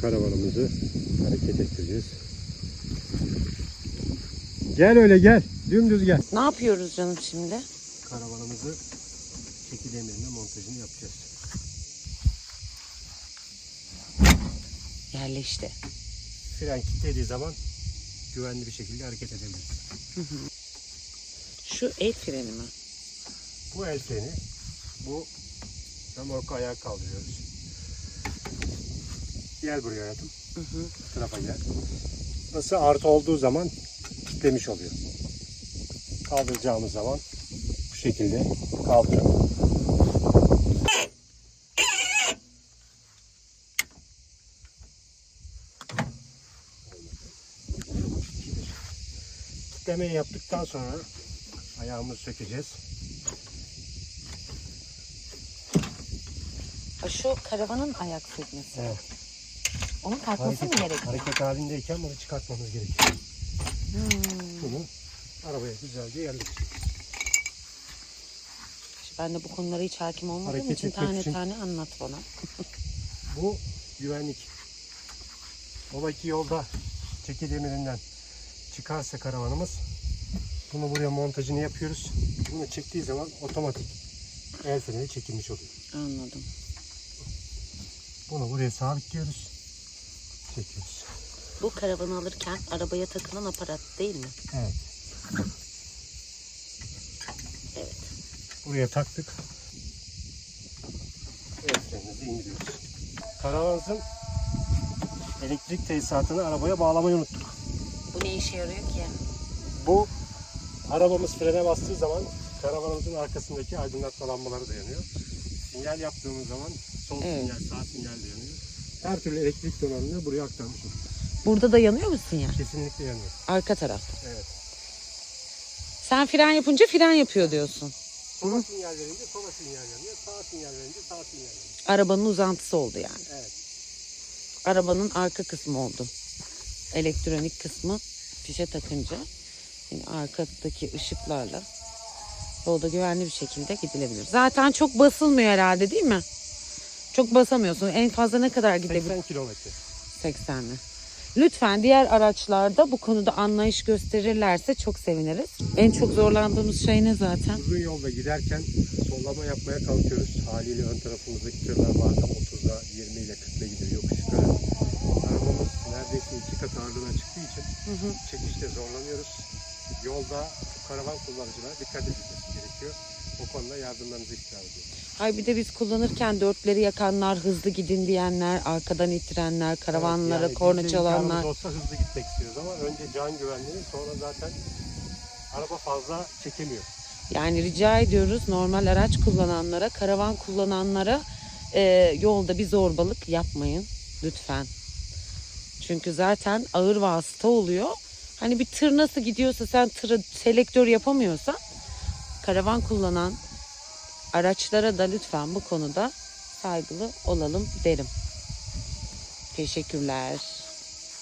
karavanımızı hareket ettireceğiz. Gel öyle gel. Dümdüz gel. Ne yapıyoruz canım şimdi? Karavanımızı çeki demirine montajını yapacağız. Yerleşti. Fren kilitlediği zaman güvenli bir şekilde hareket edebiliriz. Şu el freni mi? Bu el freni, bu remorku ayağa kaldırıyoruz. Gel buraya hayatım. Bu tarafa gel. Nasıl artı olduğu zaman kilitlemiş oluyor. Kaldıracağımız zaman bu şekilde kaldıralım. Kitlemeyi yaptıktan sonra ayağımızı sökeceğiz. Şu karavanın ayak sökmesi. Evet. Onun kalkması mı Hareket, gerekiyor? hareket halindeyken bunu çıkartmamız gerekiyor. Hmm. Bunu arabaya güzelce yerleştireceğiz. Ben de bu konulara hiç hakim olmadığım Hareket için tane için- tane anlat bana. Bu güvenlik. Ola ki yolda çeki demirinden çıkarsa karavanımız bunu buraya montajını yapıyoruz. Bunu çektiği zaman otomatik el freni çekilmiş oluyor. Anladım. Bunu buraya sabitliyoruz. Çekiyoruz. Bu karavanı alırken arabaya takılan aparat değil mi? Evet. Evet. Buraya taktık. El frenimizi indiriyoruz. Karavanımızın elektrik tesisatını arabaya bağlamayı unuttuk. Bu ne işe yarıyor ki? Bu arabamız frene bastığı zaman karavanımızın arkasındaki aydınlatma lambaları da yanıyor. Sinyal yaptığımız zaman sol Evet. sinyal, sağ sinyal de yanıyor. Her türlü elektrik donanımını buraya aktarmış olduk. Burada da yanıyor musun ya? Kesinlikle yanıyor. Arka tarafta. Evet. Sen fren yapınca fren yapıyor diyorsun. Sola sinyal verince sola sinyal yanıyor. Sağ sinyal verince sağ sinyal yanıyor. Arabanın uzantısı oldu yani. Evet. Arabanın arka kısmı oldu. Elektronik kısmı fişe takınca yani arkadaki ışıklarla yolda güvenli bir şekilde gidilebilir. Zaten çok basılmıyor herhalde değil mi? Çok basamıyorsun. En fazla ne kadar gidebilir? 80 kilometre. 80'li. Lütfen diğer araçlarda bu konuda anlayış gösterirlerse çok seviniriz. En çok zorlandığımız şey ne zaten? Uzun yolda giderken sollama yapmaya kalkıyoruz. Haliyle ön tarafımızdaki tırlar bazen 30'a 20 ile 40 ile gidiyor yokuş yukarı. Arabamız neredeyse iki kat ağırlığına çıktığı için çekişte zorlanıyoruz. Yolda karavan kullanıcılara dikkat edilmesi gerekiyor. O konuda yardımlarınızı istiyor ediyoruz. Hay bir de biz kullanırken dörtleri yakanlar, hızlı gidin diyenler, arkadan itirenler, karavanlara Yani korna çalanlar. olsa hızlı gitmek istiyoruz ama önce can güvenliği sonra zaten araba fazla çekemiyor. Yani rica ediyoruz normal araç kullananlara, karavan kullananlara e, yolda bir zorbalık yapmayın lütfen. Çünkü zaten ağır vasıta oluyor. Hani bir tır nasıl gidiyorsa sen tırı selektör yapamıyorsan karavan kullanan araçlara da lütfen bu konuda saygılı olalım derim. Teşekkürler.